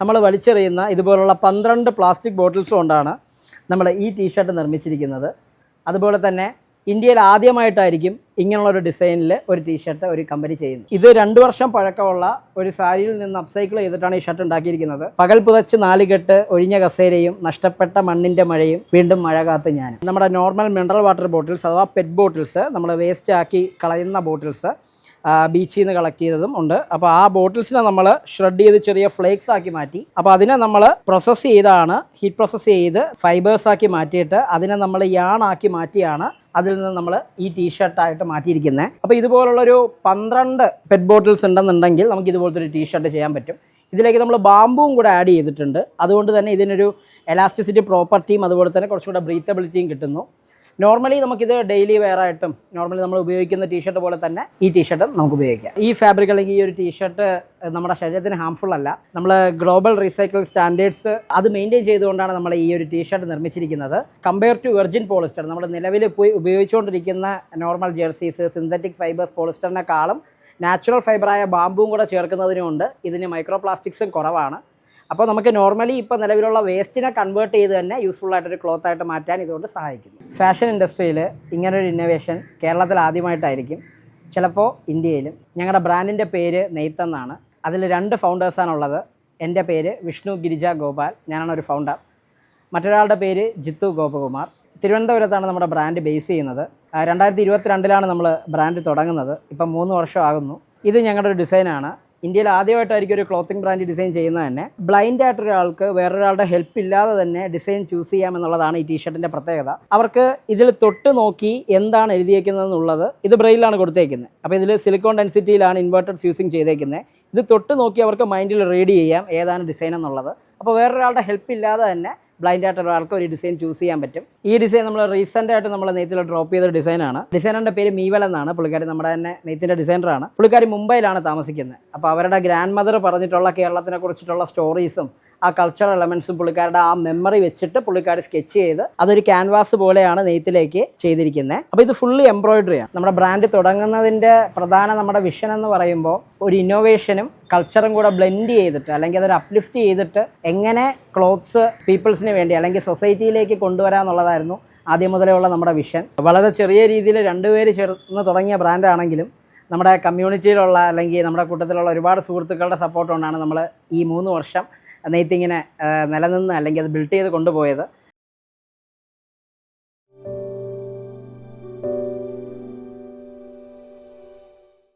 നമ്മൾ വലിച്ചെറിയുന്ന ഇതുപോലുള്ള പന്ത്രണ്ട് പ്ലാസ്റ്റിക് ബോട്ടിൽസ് കൊണ്ടാണ് നമ്മൾ ഈ ടീഷർട്ട് നിർമ്മിച്ചിരിക്കുന്നത്. അതുപോലെ തന്നെ ഇന്ത്യയിൽ ആദ്യമായിട്ടായിരിക്കും ഇങ്ങനെയുള്ള ഒരു ഡിസൈനിൽ ഒരു ടീഷർട്ട് ഒരു കമ്പനി ചെയ്യുന്നത്. ഇത് രണ്ട് വർഷം പഴക്കമുള്ള ഒരു സാരിയിൽ നിന്ന് അപ്സൈക്കിൾ ചെയ്തിട്ടാണ് ഈ ഷർട്ട് ഉണ്ടാക്കിയിരിക്കുന്നത്. പകൽ പുതച്ച് നാലുകെട്ട് ഒഴിഞ്ഞ കസേരയും നഷ്ടപ്പെട്ട മണ്ണിന്റെ മഴയും വീണ്ടും മഴ കാത്ത് ഞാനും. നമ്മുടെ നോർമൽ മിനറൽ വാട്ടർ ബോട്ടിൽസ് അഥവാ പെറ്റ് ബോട്ടിൽസ് നമ്മൾ വേസ്റ്റ് ആക്കി കളയുന്ന ബോട്ടിൽസ് ബീച്ചിൽ നിന്ന് കളക്ട് ചെയ്തതും ഉണ്ട്. അപ്പോൾ ആ ബോട്ടിൽസിനെ നമ്മൾ ഷ്രെഡ് ചെയ്ത് ചെറിയ ഫ്ലേക്സ് ആക്കി മാറ്റി. അപ്പോൾ അതിനെ നമ്മൾ പ്രോസസ്സ് ചെയ്താണ് ഹീറ്റ് പ്രോസസ്സ് ചെയ്ത് ഫൈബേഴ്സ് ആക്കി മാറ്റിയിട്ട് അതിനെ നമ്മൾ യാണാക്കി മാറ്റിയാണ് അതിൽ നിന്ന് നമ്മൾ ഈ ടീഷർട്ടായിട്ട് മാറ്റിയിരിക്കുന്നത് അപ്പോൾ ഇതുപോലുള്ളൊരു പന്ത്രണ്ട് പെറ്റ് ബോട്ടിൽസ് ഉണ്ടെന്നുണ്ടെങ്കിൽ നമുക്ക് ഇതുപോലത്തെ ഒരു ടീഷർട്ട് ചെയ്യാൻ പറ്റും. ഇതിലേക്ക് നമ്മൾ ബാമ്പുവും കൂടെ ആഡ് ചെയ്തിട്ടുണ്ട്. അതുകൊണ്ട് തന്നെ ഇതിനൊരു എലാസ്റ്റിസിറ്റി പ്രോപ്പർട്ടിയും അതുപോലെ തന്നെ കുറച്ചുകൂടെ ബ്രീത്തബിലിറ്റിയും കിട്ടുന്നു. നോർമലി നമുക്കിത് ഡെയിലി വെയർ ആയിട്ടും നോർമലി നമ്മൾ ഉപയോഗിക്കുന്ന ടീഷർട്ട് പോലെ തന്നെ ഈ ടീഷർട്ട് നമുക്ക് ഉപയോഗിക്കാം. ഈ ഫാബ്രിക് അല്ലെങ്കിൽ ഈ ഒരു ടീഷർട്ട് നമ്മുടെ ശരീരത്തിന് ഹാംഫുൾ അല്ല. നമ്മൾ ഗ്ലോബൽ റീസൈക്കിൾ സ്റ്റാൻഡേർഡ്സ് അത് മെയിന്റെയിൻ ചെയ്തുകൊണ്ടാണ് നമ്മൾ ഈ ഒരു ടീഷർട്ട് നിർമ്മിച്ചിരിക്കുന്നത്. കമ്പയർ ടു വെർജിൻ പോളിസ്റ്റർ നമ്മൾ നിലവിൽ പോയി ഉപയോഗിച്ചുകൊണ്ടിരിക്കുന്ന നോർമൽ ജേഴ്സീസ് സിന്തറ്റിക് ഫൈബേഴ്സ് പോളിസ്റ്ററിനെക്കാളും നാച്ചുറൽ ഫൈബറായ ബാമ്പും കൂടെ ചേർക്കുന്നതിനുകൊണ്ട് ഇതിന് മൈക്രോ പ്ലാസ്റ്റിക്സും കുറവാണ്. അപ്പോൾ നമുക്ക് നോർമലി ഇപ്പോൾ നിലവിലുള്ള വേസ്റ്റിനെ കൺവേർട്ട് ചെയ്ത് തന്നെ യൂസ്ഫുൾ ആയിട്ടൊരു ക്ലോത്ത് ആയിട്ട് മാറ്റാൻ ഇതുകൊണ്ട് സഹായിക്കുന്നു. ഫാഷൻ ഇൻഡസ്ട്രിയിൽ ഇങ്ങനൊരു ഇന്നോവേഷൻ കേരളത്തിൽ ആദ്യമായിട്ടായിരിക്കും. ചിലപ്പോൾ ഇന്ത്യയിലും. ഞങ്ങളുടെ ബ്രാൻഡിന്റെ പേര് നെയ്ത്ത് എന്നാണ്. അതിൽ രണ്ട് ഫൗണ്ടേഴ്സാണുള്ളത് എന്റെ പേര് വിഷ്ണു ഗിരിജ ഗോപാൽ. ഞാനാണ് ഒരു ഫൗണ്ടർ മറ്റൊരാളുടെ പേര് ജിത്തു ഗോപകുമാർ. തിരുവനന്തപുരത്താണ് നമ്മുടെ ബ്രാൻഡ് ബേസ് ചെയ്യുന്നത്. രണ്ടായിരത്തി ഇരുപത്തിരണ്ടിലാണ് നമ്മൾ ബ്രാൻഡ് തുടങ്ങുന്നത്. ഇപ്പം മൂന്ന് വർഷമാകുന്നു ഇത് ഞങ്ങളുടെ ഒരു ഡിസൈനാണ് ഇന്ത്യയിൽ ആദ്യമായിട്ടായിരിക്കും ഒരു ക്ലോത്തിങ് ബ്രാൻഡ് ഡിസൈൻ ചെയ്യുന്നത് തന്നെ. ബ്ലൈൻഡ് ആയിട്ടൊരാൾക്ക് വേറൊരാളുടെ ഹെൽപ്പ് ഇല്ലാതെ തന്നെ ഡിസൈൻ ചൂസ് ചെയ്യാം എന്നുള്ളതാണ് ഈ ടീഷർട്ടിന്റെ പ്രത്യേകത. അവർക്ക് ഇതിൽ തൊട്ട് നോക്കി എന്താണ് എഴുതിയേക്കുന്നത് എന്നുള്ളത് ഇത് ബ്രെയിലാണ് കൊടുത്തേക്കുന്നത്. അപ്പോൾ ഇതിൽ സിലിക്കോൺ ഡെൻസിറ്റിയിലാണ് ഇൻവേർട്ടഡ് യൂസിങ് ചെയ്തേക്കുന്നത്. ഇത് തൊട്ട് നോക്കി അവർക്ക് മൈൻഡിൽ റീഡ് ചെയ്യാം ഏതാണ് ഡിസൈൻ എന്നുള്ളത്. അപ്പോൾ വേറൊരാളുടെ ഹെൽപ്പ് ഇല്ലാതെ തന്നെ ബ്ലൈൻഡ് ആയിട്ട് ഒരാൾക്ക് ഒരു ഡിസൈൻ ചൂസ് ചെയ്യാൻ പറ്റും. ഈ ഡിസൈൻ നമ്മൾ റീസെന്റ് ആയിട്ട് നമ്മൾ നെയ്ത്തിൽ ഡ്രോപ്പ് ചെയ്ത ഡിസൈനാണ് ഡിസൈനറിന്റെ പേര് മീവൽ എന്നാണ്. പുള്ളിക്കാരി നമ്മുടെ തന്നെ നെയ്ത്തിന്റെ ഡിസൈനറാണ് പുള്ളിക്കാരി മുംബൈയിലാണ് താമസിക്കുന്നത്. അപ്പോൾ അവരുടെ ഗ്രാൻഡ് മദർ പറഞ്ഞിട്ടുള്ള കേരളത്തിനെ കുറിച്ചിട്ടുള്ള സ്റ്റോറീസും ആ കൾച്ചറൽ എലമെൻസും പുള്ളിക്കാരുടെ ആ മെമ്മറി വെച്ചിട്ട് പുള്ളിക്കാർ സ്കെച്ച് ചെയ്ത് അതൊരു ക്യാൻവാസ് പോലെയാണ് നെയ്ത്തിലേക്ക് ചെയ്തിരിക്കുന്നത്. അപ്പോൾ ഇത് ഫുള്ളി എംബ്രോയിഡറിയാണ് നമ്മുടെ ബ്രാൻഡ് തുടങ്ങുന്നതിന്റെ പ്രധാന നമ്മുടെ വിഷൻ എന്ന് പറയുമ്പോൾ ഒരു ഇന്നോവേഷനും കൾച്ചറും കൂടെ ബ്ലെൻഡ് ചെയ്തിട്ട് അല്ലെങ്കിൽ അതൊരു അപ്ലിഫ്റ്റ് ചെയ്തിട്ട് എങ്ങനെ ക്ലോത്ത്സ് പീപ്പിൾസിന് വേണ്ടി അല്ലെങ്കിൽ സൊസൈറ്റിയിലേക്ക് കൊണ്ടുവരാമെന്നുള്ളതായിരുന്നു ആദ്യം മുതലേ ഉള്ള നമ്മുടെ വിഷൻ വളരെ ചെറിയ രീതിയിൽ രണ്ടുപേര് ചേർന്ന് തുടങ്ങിയ ബ്രാൻഡാണെങ്കിലും നമ്മുടെ കമ്മ്യൂണിറ്റിയിലുള്ള അല്ലെങ്കിൽ നമ്മുടെ കൂട്ടത്തിലുള്ള ഒരുപാട് സുഹൃത്തുക്കളുടെ സപ്പോർട്ട് കൊണ്ടാണ് നമ്മൾ ഈ മൂന്ന് വർഷം നെയ്ത്തിങ്ങിനെ നിലനിന്ന് അല്ലെങ്കിൽ അത് ബിൽഡ് ചെയ്ത് കൊണ്ടുപോയത്.